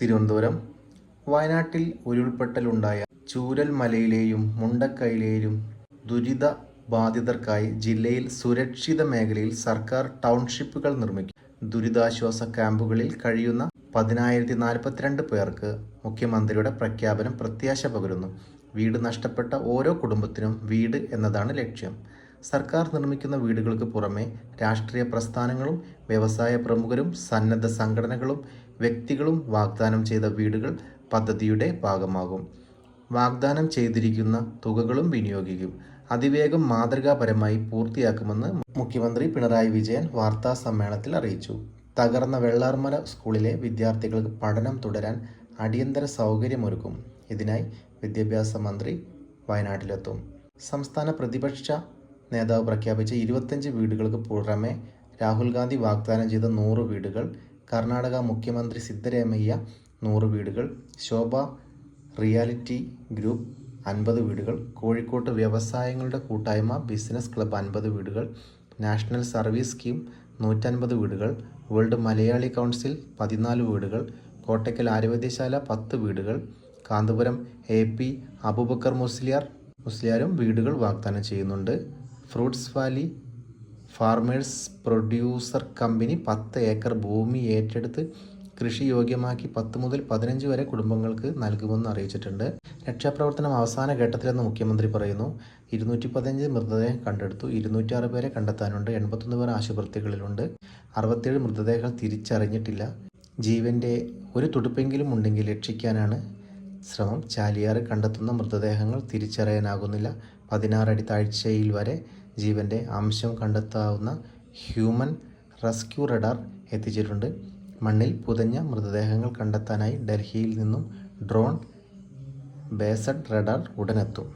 തിരുവനന്തപുരം വയനാട്ടിൽ ഉരുൾപൊട്ടലുണ്ടായ ചൂരൽ മലയിലെയും മുണ്ടക്കൈയിലെയും ദുരിത ബാധിതർക്കായി ജില്ലയിൽ സുരക്ഷിത മേഖലയിൽ സർക്കാർ ടൗൺഷിപ്പുകൾ നിർമ്മിക്കും. ദുരിതാശ്വാസ ക്യാമ്പുകളിൽ കഴിയുന്ന പതിനായിരത്തി നാൽപ്പത്തിരണ്ട് പേർക്ക് മുഖ്യമന്ത്രിയുടെ പ്രഖ്യാപനം പ്രത്യാശ പകരുന്നു. വീട് നഷ്ടപ്പെട്ട ഓരോ കുടുംബത്തിനും വീട് എന്നതാണ് ലക്ഷ്യം. സർക്കാർ നിർമ്മിക്കുന്ന വീടുകൾക്ക് പുറമെ രാഷ്ട്രീയ പ്രസ്ഥാനങ്ങളും വ്യവസായ പ്രമുഖരും സന്നദ്ധ സംഘടനകളും വ്യക്തികളും വാഗ്ദാനം ചെയ്ത വീടുകൾ പദ്ധതിയുടെ ഭാഗമാകും. വാഗ്ദാനം ചെയ്തിരിക്കുന്ന തുകകളും വിനിയോഗിക്കും. അതിവേഗം മാതൃകാപരമായി പൂർത്തിയാക്കുമെന്ന് മുഖ്യമന്ത്രി പിണറായി വിജയൻ വാർത്താ സമ്മേളനത്തിൽ അറിയിച്ചു. തകർന്ന വെള്ളാർമല സ്കൂളിലെ വിദ്യാർത്ഥികൾക്ക് പഠനം തുടരാൻ അടിയന്തര സൗകര്യമൊരുക്കും. ഇതിനായി വിദ്യാഭ്യാസ മന്ത്രി വയനാട്ടിലെത്തും. സംസ്ഥാന പ്രതിപക്ഷ നേതാവ് പ്രഖ്യാപിച്ച ഇരുപത്തഞ്ച് വീടുകൾക്ക് പുറമെ രാഹുൽ ഗാന്ധി വാഗ്ദാനം ചെയ്ത നൂറ് വീടുകൾ കർണാടക മുഖ്യമന്ത്രി സിദ്ധരാമയ്യ നൂറ് വീടുകൾ ശോഭ റിയാലിറ്റി ഗ്രൂപ്പ് അൻപത് വീടുകൾ കോഴിക്കോട്ട് വ്യവസായങ്ങളുടെ കൂട്ടായ്മ ബിസിനസ് ക്ലബ്ബ് അൻപത് വീടുകൾ നാഷണൽ സർവീസ് സ്കീം നൂറ്റൻപത് വീടുകൾ വേൾഡ് മലയാളി കൗൺസിൽ പതിനാല് വീടുകൾ കോട്ടയ്ക്കൽ ആര്യവൈദ്യശാല പത്ത് വീടുകൾ കാന്തപുരം എ പി അബൂബക്കർ മുസ്ലിയാർ മുസ്ലിയാരും വീടുകൾ വാഗ്ദാനം ചെയ്യുന്നുണ്ട്. Fruits valley farmers producer company പത്ത് ഏക്കർ ഭൂമി ഏറ്റെടുത്ത് കൃഷി യോഗ്യമാക്കി പത്ത് മുതൽ പതിനഞ്ച് വരെ കുടുംബങ്ങൾക്ക് നൽകുമെന്ന് അറിയിച്ചിട്ടുണ്ട്. രക്ഷാപ്രവർത്തനം അവസാന ഘട്ടത്തിലെന്ന് മുഖ്യമന്ത്രി പറയുന്നു. ഇരുന്നൂറ്റി പതിനഞ്ച് മൃതദേഹം കണ്ടെടുത്തു. ഇരുന്നൂറ്റാറ് പേരെ കണ്ടെത്താനുണ്ട്. എൺപത്തൊന്ന് പേർ ആശുപത്രികളിലുണ്ട്. അറുപത്തേഴ് മൃതദേഹങ്ങൾ തിരിച്ചറിഞ്ഞിട്ടില്ല. ജീവന്റെ ഒരു തുടുപ്പെങ്കിലും ഉണ്ടെങ്കിൽ രക്ഷിക്കാനാണ് ശ്രമം. ചാലിയാറ് കണ്ടെത്തുന്ന മൃതദേഹങ്ങൾ തിരിച്ചറിയാനാകുന്നില്ല. പതിനാറടി താഴ്ചയിൽ വരെ ജീവന്റെ അംശം കണ്ടെത്താവുന്ന ഹ്യൂമൻ റെസ്ക്യൂ റഡാർ എത്തിച്ചിട്ടുണ്ട്. മണ്ണിൽ പുതഞ്ഞ മൃതദേഹങ്ങൾ കണ്ടെത്താനായി ഡൽഹിയിൽ നിന്നും ഡ്രോൺ ബേസഡ് റഡാർ ഉടനെത്തും.